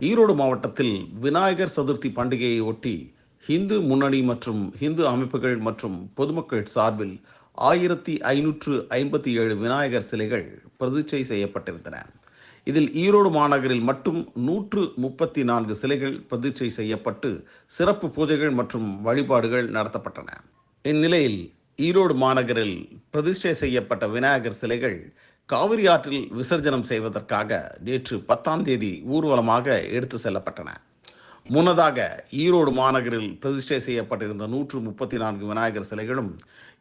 ஈரோடு மாவட்டத்தில் விநாயகர் சதுர்த்தி பண்டிகையை ஒட்டி ஹிந்து முன்னணி மற்றும் ஹிந்து அமைப்புகள் மற்றும் பொதுமக்கள் சார்பில் ஆயிரத்தி ஐநூற்று ஐம்பத்தி ஏழு விநாயகர் சிலைகள் பிரதிச்சை செய்யப்பட்டிருந்தன. இதில் ஈரோடு மாநகரில் மட்டும் நூற்று முப்பத்தி நான்கு சிலைகள் பிரதிச்சை செய்யப்பட்டு சிறப்பு பூஜைகள் மற்றும் வழிபாடுகள் நடத்தப்பட்டன. இந்நிலையில் ஈரோடு மாநகரில் பிரதிஷ்டை செய்யப்பட்ட விநாயகர் சிலைகள் காவிரி ஆற்றில் விசர்ஜனம் செய்வதற்காக நேற்று பத்தாம் தேதி ஊர்வலமாக எடுத்து செல்லப்பட்டன. முன்னதாக ஈரோடு மாநகரில் பிரதிஷ்டை செய்யப்பட்டிருந்த நூற்று முப்பத்தி நான்கு விநாயகர் சிலைகளும்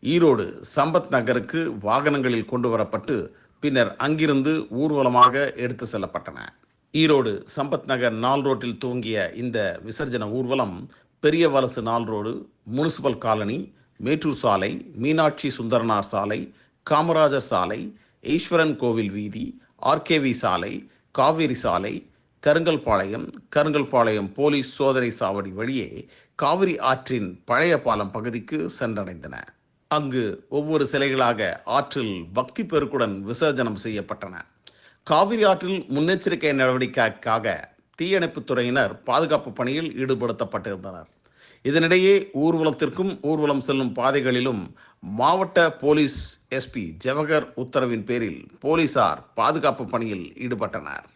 ஈரோடு சம்பத் நகருக்கு வாகனங்களில் கொண்டு வரப்பட்டு பின்னர் அங்கிருந்து ஊர்வலமாக எடுத்து செல்லப்பட்டன. ஈரோடு சம்பத் நகர் நாள் ரோட்டில் துவங்கிய இந்த விசர்ஜன ஊர்வலம் பெரிய வலசு நாள் ரோடு முனிசிபல் காலனி மேட்டூர் சாலை மீனாட்சி சுந்தரனார் சாலை காமராஜர் சாலை ஈஸ்வரன் கோவில் வீதி ஆர்கேவி சாலை காவேரி சாலை கருங்கல்பாளையம் கருங்கல்பாளையம் போலீஸ் சோதனை சாவடி வழியே காவிரி ஆற்றின் பழைய பாலம் பகுதிக்கு சென்றடைந்தன. அங்கு ஒவ்வொரு சிலைகளாக ஆற்றில் பக்தி பெருக்குடன் விசர்ஜனம் செய்யப்பட்டன. காவிரி ஆற்றில் முன்னெச்சரிக்கை நடவடிக்கைக்காக தீயணைப்புத் துறையினர் பாதுகாப்பு பணியில் ஈடுபடுத்தப்பட்டிருந்தனர். இதனிடையே ஊர்வலத்திற்கும் ஊர்வலம் செல்லும் பாதைகளிலும் மாவட்ட போலீஸ் எஸ்பி ஜவஹர் உத்தரவின் பேரில் போலீசார் பாதுகாப்பு பணியில் ஈடுபட்டனர்.